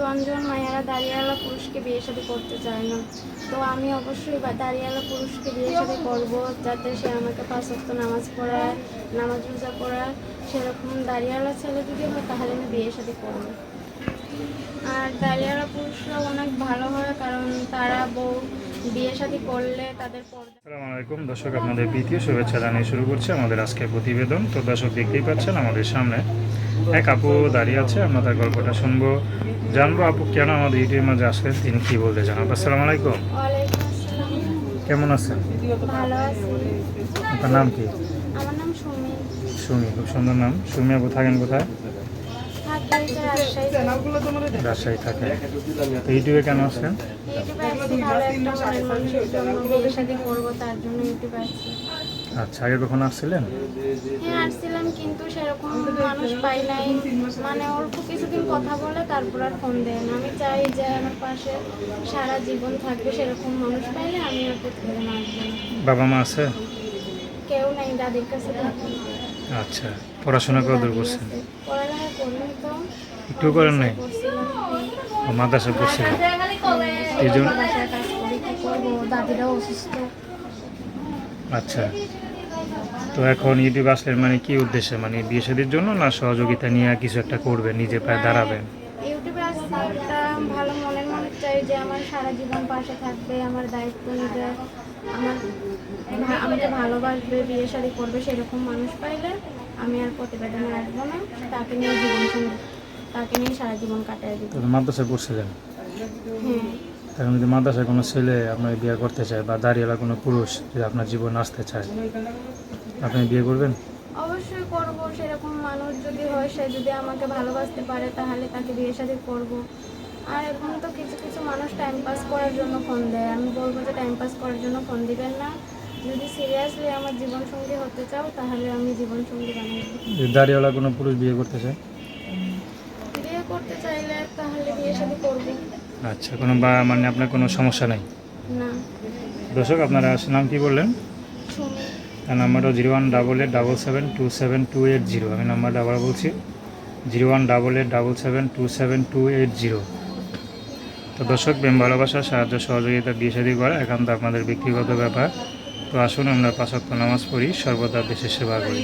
জোয়ান মায়েরা দাঁড়িয়েওয়ালা পুরুষকে বিয়ে শাদী করতে চায় না। তো আমি অবশ্যই দাঁড়িয়েওয়ালা পুরুষকে বিয়ে শাদী করব যাতে সে আমাকে পাঁচ নামাজ পড়ায়, নামাজ রোজা পড়ায়। সেরকম দাঁড়িয়েওয়ালা ছেলে যদি হয়, তাহলে আমি বিয়ে শাদী করব। আর দাঁড়িয়েওয়ালা পুরুষরা অনেক ভালো হয়, কারণ তারা বউ বিয়ে শাদী করলে তাদের আসসালামু আলাইকুম। দর্শক, আপনাদের দ্বিতীয় শুভেচ্ছা জানিয়ে শুরু করছে আমাদের আজকের প্রতিবেদন। তো দর্শক দেখতেই পাচ্ছেন, আমাদের সামনে এক আপু দাঁড়িয়ে আছে। আমরা তার গল্পটা শুনব। জানব আপু কেন আমাদের ইউটিউবের মাঝে আসলেন তিনি কি বলতে চান? আপু আসসালামু আলাইকুম। কেমন আছেন? আপনার নাম কি? সুমি। খুব সুন্দর নাম। সুমি আপু থাকেন কোথায়? রাজশাহী থাকে। তো ইউটিউবে কেন আসলেন ইউটিউবে আসছি ভালো একটা মনের মানুষের জন্য বিয়ে শাদী করব তার জন্য ইউটিউবে আসছি। আচ্ছা আগে কখন আসছিলেন? হ্যাঁ আসছিলাম কিন্তু সেরকম মানুষ পাই নাই। মানে অল্প কিছুদিন কথা বলে তারপর আর ফোন দেয় না। আমি চাই যে আমার পাশে সারা জীবন থাকবে সেরকম মানুষ পাইলে আমি আর প্রতিদিন আসব। বাবা মা আছে? কেউ নেই দাদির কাছে আচ্ছা পড়াশোনা কত দূর করছেন? পড়ালেখা করিনি তো। একটু করেন নাই? মাদ্রাসা পড়ছিলেন? এই জন্য? বাসায় কাজ করি কি করব? দাদিরাও অসুস্থ। আচ্ছা। তো এখন ইউটিউব আসলেন মানে কি উদ্দেশ্যে? মানে বিয়ে শাদীর জন্য না সহযোগিতা নিয়ে কিছু একটা করবেন নিজে পায়ে দাঁড়াবেন? ইউটিউবে আসলে একটা ভালো মনের মানুষ চাই যে আমার সারা জীবন পাশে থাকবে আমার দায়িত্ব নেবে আমার আমাকে ভালোবাসবে বিয়ে শাদী করবে সেরকম মানুষ পাইলে আমি আর প্রতিবেদনে আসব না। তাকে নিয়ে জীবন তাকে নিয়ে সারা জীবন কাটাই দিব। তো মাদ্রাসায় পড়ছিলেন? হ্যাঁ। এখন যদি মাদ্রাসায় কোনো ছেলে আপনার বিয়ে করতে চায় বা দাঁড়িয়েলা কোনো পুরুষ যদি আপনার জীবন আসতে চায় আপনি বিয়ে করবেন? অবশ্যই করব। সেরকম মানুষ যদি হয় সে যদি আমাকে ভালোবাসতে পারে তাহলে তাকে বিয়ে শাদী করব। আর এখন তো কিছু কিছু মানুষ টাইম পাস করার জন্য ফোন দেয়। আমি বলব যে টাইম পাস করার জন্য ফোন দিবেন না। যদি সিরিয়াসলি আমার জীবনসঙ্গী হতে চাও তাহলে আমি জীবনসঙ্গী বানাবো যদি দাঁড়িয়েলা কোনো পুরুষ বিয়ে করতে চায় বিয়ে করতে চাইলে তাহলে বিয়ে শাদী করব আচ্ছা কোনো বা মানে আপনার কোনো সমস্যা নাই? না। দর্শক আপনারা নাম কি বললেন? তার নাম্বারটা zero one double eight double seven two seven two eight zero. আমি নাম্বারটা আবার বলছি zero one double eight double seven two seven two eight zero. তো দর্শক প্রেম ভালোবাসা সাহায্য সহযোগিতা বিয়ে শাদী করা একান্ত আপনাদের ব্যক্তিগত ব্যাপার। তো আসুন আমরা পাঁচক্য নামাজ পড়ি সর্বদা দেশের সেবা করি।